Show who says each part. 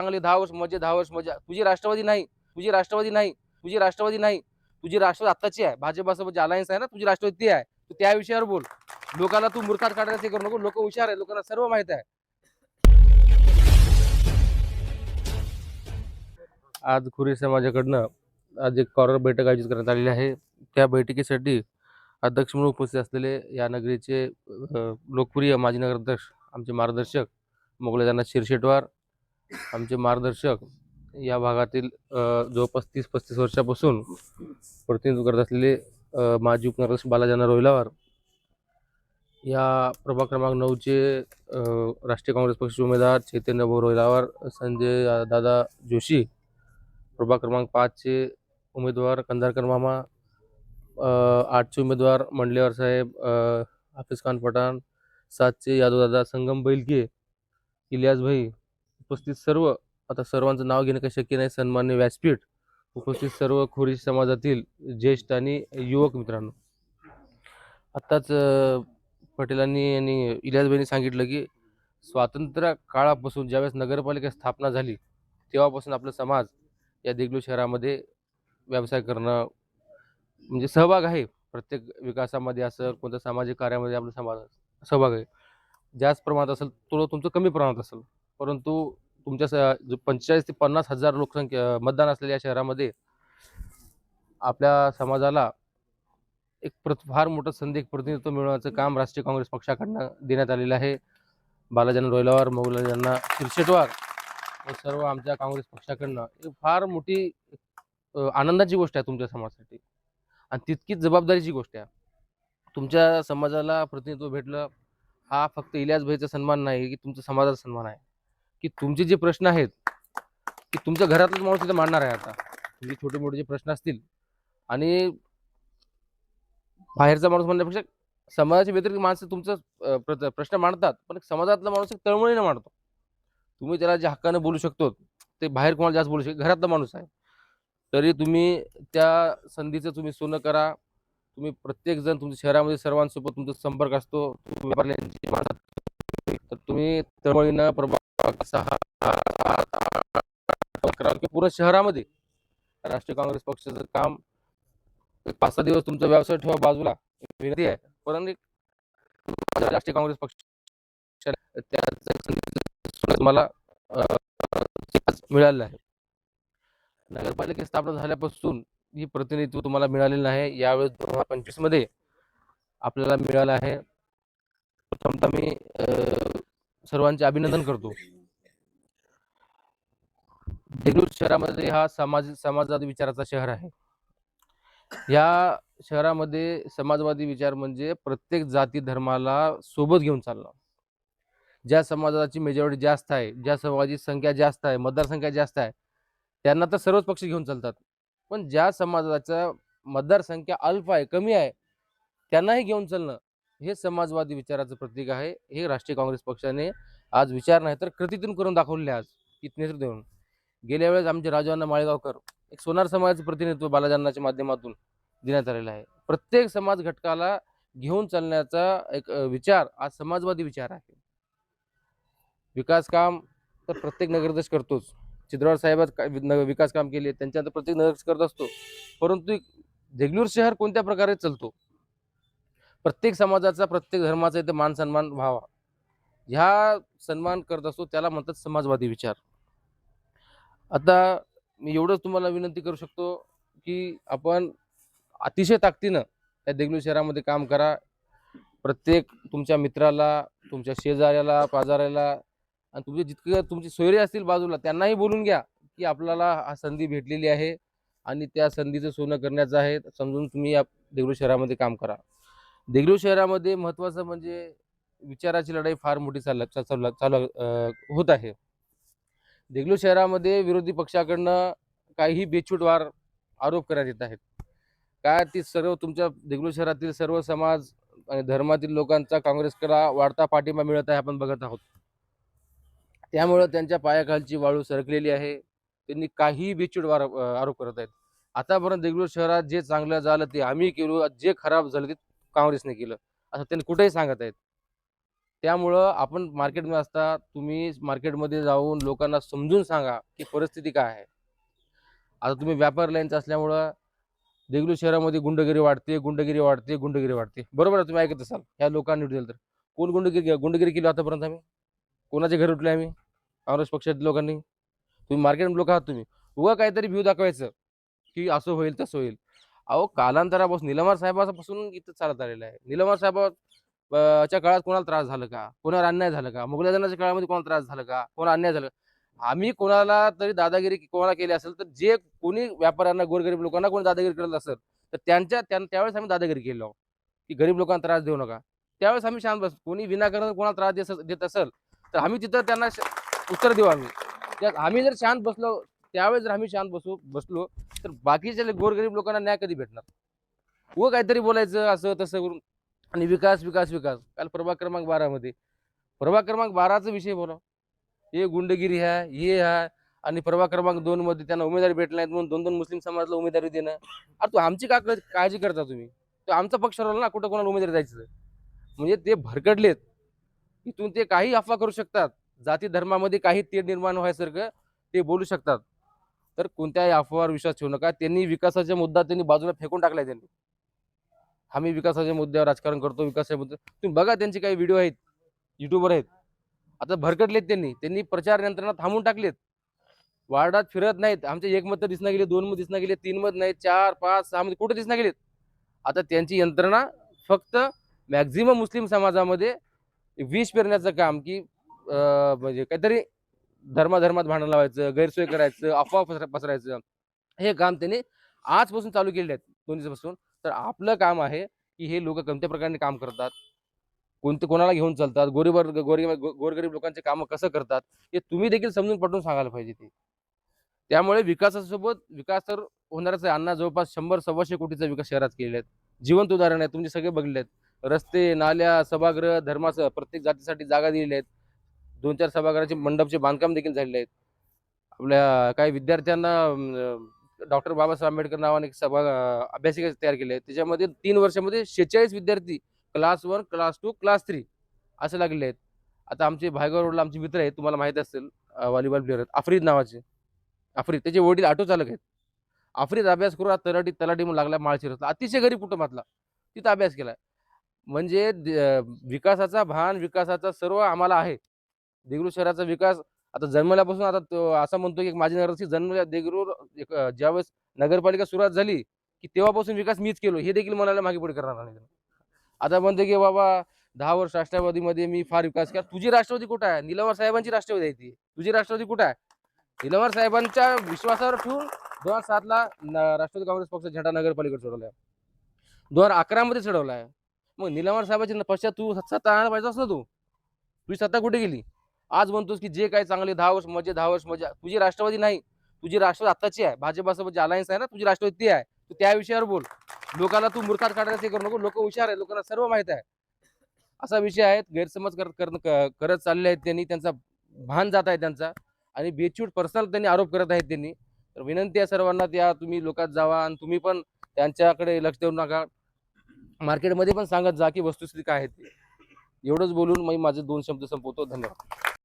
Speaker 1: चांगली दहा वर्ष मजे दहा वर्ष मजा. तुझी राष्ट्रवादी नाही तुझी राष्ट्रवादी नाही तुझी राष्ट्रवादी नाही. तुझी राष्ट्रवादी आत्ताची आहे. भाजपासोबत जे अलायन्स आहे ना तुझी राष्ट्रवादी ती आहे. तू त्या विषयावर बोल. लोकांना तू मूर्खात काढायला करू नको. लोक हुशार आहे लोकांना सर्व माहीत आहे. आज खुरी समाजाकडनं आज एक कॉर्नर बैठक आयोजित करण्यात आलेली आहे. त्या बैठकीसाठी अध्यक्ष म्हणून उपस्थित असलेले या नगरीचे लोकप्रिय माजी नगराध्यक्ष आमचे मार्गदर्शक मोगलाजांना शिरशेटवार आमचे मार्गदर्शक या भागातील जवळपास तीस पस्तीस वर्षापासून प्रतिनिधित्व करत असलेले माजी उपनगराध्यक्ष बालाजाना रोहिलावार या प्रभाग क्रमांक नऊचे राष्ट्रीय काँग्रेस पक्षाचे उमेदवार चैतन्य भाऊ रोहिलावार संजय दादा जोशी प्रभाग क्रमांक पाचचे उमेदवार कंधारकर मामा आठचे उमेदवार मंडलेवार साहेब हाफिज खान पठाण सातचे यादवदादा संगम बैलके इलियास भाई उपस्थित सर्व आता सर्वांचं नाव घेणं काही शक्य नाही सन्मान्य व्यासपीठ उपस्थित सर्व खोरी समाजातील ज्येष्ठ आणि युवक मित्रांनो. आत्ताच पटेलांनी आणि इलियासबाईंनी सांगितलं की स्वातंत्र्य काळापासून ज्यावेळेस नगरपालिका स्थापना झाली तेव्हापासून आपला समाज या देगलू शहरामध्ये व्यवसाय करणं म्हणजे सहभाग आहे. प्रत्येक विकासामध्ये असं कोणत्या सामाजिक कार्यामध्ये आपला समाज सहभाग आहे. जास्त प्रमाणात असेल तो तुमचं कमी प्रमाणात असेल परंतु तुमच्या स जो पंचेचाळीस ते पन्नास हजार लोकसंख्या मतदान असलेल्या या शहरामध्ये आपल्या समाजाला एक प्र फार मोठं संधी एक प्रतिनिधित्व मिळवण्याचं काम राष्ट्रीय काँग्रेस पक्षाकडनं देण्यात आलेलं आहे. बालाजांना रोयलावार मोगलाजांना शिरशेटवार व सर्व आमच्या काँग्रेस पक्षाकडनं एक फार मोठी आनंदाची गोष्ट आहे तुमच्या समाजासाठी. आणि तितकीच जबाबदारीची गोष्ट आहे. तुमच्या समाजाला प्रतिनिधित्व भेटलं हा फक्त इलियास भाईचा सन्मान नाही की तुमचं समाजाचा सन्मान आहे. की तुमचे जे प्रश्न आहेत की तुमच्या घरातलाच माणूस तिथे मांडणार आहे आता. तुमचे छोटे मोठे जे प्रश्न असतील आणि बाहेरचा माणूस म्हणण्यापेक्षा समाजाच्या व्यतिरिक्त माणसं तुमचा प्रश्न मांडतात पण समाजातला माणूस एक तळमळीने मांडतो. तुम्ही त्याला जे हक्कानं बोलू शकतो ते बाहेर कोणाला जास्त बोलू शकतो घरातला माणूस आहे. तरी तुम्ही त्या संधीचं तुम्ही सोनं करा. तुम्ही प्रत्येक जण तुमच्या शहरामध्ये सर्वांसोबत तुमचा संपर्क असतो. तुम्ही तर तुम्ही तळमळीनं प्रभाव सहा अकरा पूर्ण शहरामध्ये राष्ट्रीय काँग्रेस पक्षाचं काम पाच सहा दिवस तुमचा व्यवसाय ठेवा बाजूला. विनंती आहे. परंतु राष्ट्रीय काँग्रेस पक्ष तुम्हाला मिळालेलं आहे. नगरपालिका स्थापना झाल्यापासून ही प्रतिनिधित्व तुम्हाला मिळालेलं आहे यावेळेस दोन हजार पंचवीसमध्ये आपल्याला मिळालं आहे. प्रथमतः मी सर्वांचे अभिनंदन करतो. देगलूर शहरामध्ये हा समाज समाजवादी विचाराचा शहर आहे. या शहरामध्ये समाजवादी विचार म्हणजे प्रत्येक जाती धर्माला सोबत घेऊन चालणं. ज्या समाजाची मेजॉरिटी जास्त आहे ज्या समाजाची संख्या जास्त आहे मतदारसंख्या जास्त आहे त्यांना तर सर्वच पक्ष घेऊन चालतात. पण ज्या समाजाचा मतदारसंख्या अल्प आहे कमी आहे त्यांनाही घेऊन चालणं हे समाजवादी विचाराचं प्रतीक आहे. हे राष्ट्रीय काँग्रेस पक्षाने आज विचार नाही तर कृतीतून करून दाखवले आज इत नेतृत्व देऊन गेल्या वेळेस आमचे राजवांना माळेगावकर एक सोनार समाजाचं प्रतिनिधित्व बालाजांनाच्या माध्यमातून देण्यात आलेलं आहे. प्रत्येक समाज घटकाला घेऊन चालण्याचा एक विचार आज समाजवादी विचार आहे. विकास काम तर प्रत्येक नगरदेश करतोच. चित्रवाड साहेबात विकास काम केले त्यांच्यानंतर प्रत्येक नगरदेश करत असतो. परंतु देगलूर शहर कोणत्या प्रकारे चालतो? प्रत्येक समाजाचा प्रत्येक धर्माचा इथे मान सन्मान व्हावा. ह्या सन्मान करत असतो त्याला म्हणतात समाजवादी विचार. आता मी एवढंच तुम्हाला विनंती करू शकतो की आपण अतिशय ताकदीनं त्या देगलूर शहरामध्ये काम करा. प्रत्येक तुमच्या मित्राला तुमच्या शेजाऱ्याला पाजाऱ्याला आणि तुमचे जितके तुमचे सोयरे असतील बाजूला त्यांनाही बोलून घ्या की आपल्याला हा संधी भेटलेली आहे आणि त्या संधीचं सोनं करण्याचं आहे. समजून तुम्ही या देगलूर शहरामध्ये काम करा. देगलूर शहरामध्ये महत्त्वाचं म्हणजे विचाराची लढाई फार मोठी चाल चालू चालू होत आहे. देगलूर शहरामध्ये विरोधी पक्षाकडनं काही बेछूटवार आरोप करण्यात येत आहेत. काय ती सर्व तुमच्या देगलूर शहरातील सर्व समाज आणि धर्मातील लोकांचा काँग्रेसकडा वाढता पाठिंबा मिळत आहे आपण बघत आहोत. त्यामुळं त्यांच्या पायाखालची वाळू सरकलेली आहे. त्यांनी काही बेचूटवार आरोप करत आहेत. आतापर्यंत देगलूर शहरात जे चांगलं झालं ते आम्ही केलो. जे खराब झालं ते काँग्रेसने केलं. असं त्यांनी कुठेही सांगत आहेत. त्यामुळं आपण मार्केटमध्ये असता तुम्ही मार्केटमध्ये जाऊन लोकांना समजून सांगा की परिस्थिती काय आहे. आता तुम्ही व्यापार लाईनचं असल्यामुळं देगलूर शहरामध्ये गुंडगिरी वाढते गुंडगिरी वाढते गुंडगिरी वाढते. बरोबर आहे तुम्ही ऐकत असाल. ह्या लोकांनी दिलं तर. कोण गुंडगिरी गुंडगिरी केली आतापर्यंत आम्ही? कोणाचे घरी उठले आम्ही? काँग्रेस पक्षातील लोकांनी? तुम्ही मार्केट लोक आहात तुम्ही. उगा काहीतरी व्ह्यू दाखवायचं की असं होईल तसं होईल. अहो कालांतरापासून निलमार साहेबापासून इथं चालत आलेलं आहे. निलमार साहेबा च्या काळात कोणाला त्रास झाला का? कोणावर अन्याय झाला का? मुघलाजनाच्या काळामध्ये कोणाला त्रास झाला का? कोणा अन्याय झाला? आम्ही कोणाला तरी दादागिरी कोणाला केली असेल तर जे कोणी व्यापाऱ्यांना गोरगरीब लोकांना कोणी दादागिरी करत असेल तर त्यांच्या त्यां- त्यावेळेस आम्ही दादागिरी केलो की गरीब लोकांना त्रास देऊ नका. त्यावेळेस आम्ही शांत बस कोणी विनाकारण कोणाला त्रास देत असेल- तर आम्ही तिथं त्यांना उत्तर देऊ आम्ही. आम्ही जर शांत बसलो त्यावेळेस जर आम्ही शांत बसू बसलो तर बाकीच्या गोरगरीब लोकांना न्याय कधी भेटणार? व काहीतरी बोलायचं असं तसं करून. आणि विकास विकास विकास. काल प्रभाग क्रमांक बारामध्ये प्रभाग क्रमांक बाराचा विषय बोला. हे गुंडगिरी आहे हे आहे आणि प्रभाग क्रमांक दोन मध्ये त्यांना उमेदवारी भेटला नाहीत म्हणून दोन दोन मुस्लिम समाजाला उमेदवारी देणं. अरे तू आमची का क- काळजी करता तुम्ही. तो आमचा पक्ष राहिला ना कुठं कोणाला उमेदवारी द्यायचं? म्हणजे ते भरकडलेत. इथून ते काही अफवा करू शकतात. जाती धर्मामध्ये काही तेढ निर्माण व्हायसारखं ते बोलू शकतात. तर कोणत्याही अफवावर विश्वास ठेवू नका. त्यांनी विकासाचा मुद्दा त्यांनी बाजूला फेकून टाकलाय त्यांनी. आम्ही विकासाच्या मुद्द्यावर राजकारण करतो विकासाच्या मुद्दे तुम्ही बघा त्यांचे काही व्हिडिओ आहेत युट्यूबर आहेत. आता भरकटलेत त्यांनी. त्यांनी प्रचार यंत्रणा थांबून टाकलेत. वार्डात फिरत नाहीत. आमचे एक मत दिसना गेले दोन मत दिसना गेले तीन मत नाहीत चार पाच सहा मध्ये कुठे दिसना गेलेत? आता त्यांची यंत्रणा फक्त मॅक्झिमम मुस्लिम समाजामध्ये विष पेरण्याचं काम की म्हणजे काहीतरी धर्माधर्मात भांडण लावायचं गैरसोय करायचं अफवा पसरायचं. हे काम त्यांनी आजपासून चालू केले आहेत दोन दिवसापासून. तर आपलं काम आहे की हे लोक कोणत्या प्रकारे काम करतात? कोणते कोणाला घेऊन चालतात? गोरीब गोरीब गोरगरीब लोकांचे कामं कसं करतात? हे तुम्ही देखील समजून पटवून सांगायला पाहिजे ते. त्यामुळे विकासासोबत विकास तर होणारच आहे. अण्णा जवळपास शंभर सव्वाशे कोटीचा विकास शहरात केलेले आहेत. जिवंत उदाहरण आहे तुमचे सगळे बघले आहेत रस्ते नाल्या सभागृह धर्माचं प्रत्येक जातीसाठी जागा दिलेल्या आहेत. दोन चार सभागृहाचे मंडपचे बांधकाम देखील झालेले आहेत. आपल्या काही विद्यार्थ्यांना डॉक्टर बाबासाहेब आंबेडकर नावाने एक सभा अभ्यासिका तयार केले आहेत त्याच्यामध्ये तीन वर्षामध्ये शेहेचाळीस विद्यार्थी class one class two class three असे लागलेले आहेत. आता आमचे भायगाव रोडला आमचे मित्र आहेत तुम्हाला माहीत असेल व्हॉलीबॉल प्लेअर आहेत. आफ्रीद नावाचे. आफ्रीद त्याचे वडील ऑटो चालक आहेत. आफ्रीद अभ्यास करून आज तलाठी तलाठी म्हणून लागला माळशिरसला अतिशय गरीब कुटुंबातला. तिथं अभ्यास केला म्हणजे विकासाचा भान विकासाचा सर्व आम्हाला आहे. देगरूर शहराचा विकास आता जन्मल्यापासून आता असं म्हणतो की माझी नगरची जन्मल्या देगरूर एक, ज्यावेळेस नगरपालिका सुरुवात झाली की तेव्हापासून विकास मीच केलो हे देखील म्हणायला मागे पुढे करणार नाही. आता म्हणतो की बाबा दहा वर्ष राष्ट्रवादीमध्ये मी फार विकास केला. तुझी राष्ट्रवादी कुठं आहे? निलमर साहेबांची राष्ट्रवादी आहे ती. तुझी राष्ट्रवादी कुठं आहे? निलवार साहेबांच्या विश्वासावर ठेवून दोन हजार सातला राष्ट्रवादी काँग्रेस पक्ष झेंडा नगरपालिकेत चढवलाय दोन हजार अकरामध्ये चढवला आहे. मग निलमर साहेबांची पश्चात तू सत्ता आणायला पाहिजे असं तू. तुझी सत्ता कुठे गेली? आज म्हणतोस की जे काय चांगले दहा वर्ष मजे दहा वर्ष मजा तुझी राष्ट्रवादी नाही तुझी राष्ट्रवादी आताची आहे भाजपासोबत जे अलायन्स आहे ना तुझी राष्ट्रवादी ती आहे. तू त्या विषयावर बोल. लोकांना तू मूर्खात काढायचं करू नको लोक हुशार आहे लोकांना सर्व माहीत आहे. असा विषय आहे गैरसमज करत करत करत चालले आहेत त्यांनी त्यांचा भान जात आहे त्यांचा आणि बेचूट पर्सनल त्यांनी आरोप करत आहेत त्यांनी. तर विनंती आहे सर्वांना त्या तुम्ही लोकात जावा आणि तुम्ही पण त्यांच्याकडे लक्ष देऊ नका. मार्केटमध्ये पण सांगत जा की वस्तुस्थिती काय आहे ते. एवढंच बोलून मी माझे दोन शब्द संपवतो. धन्यवाद.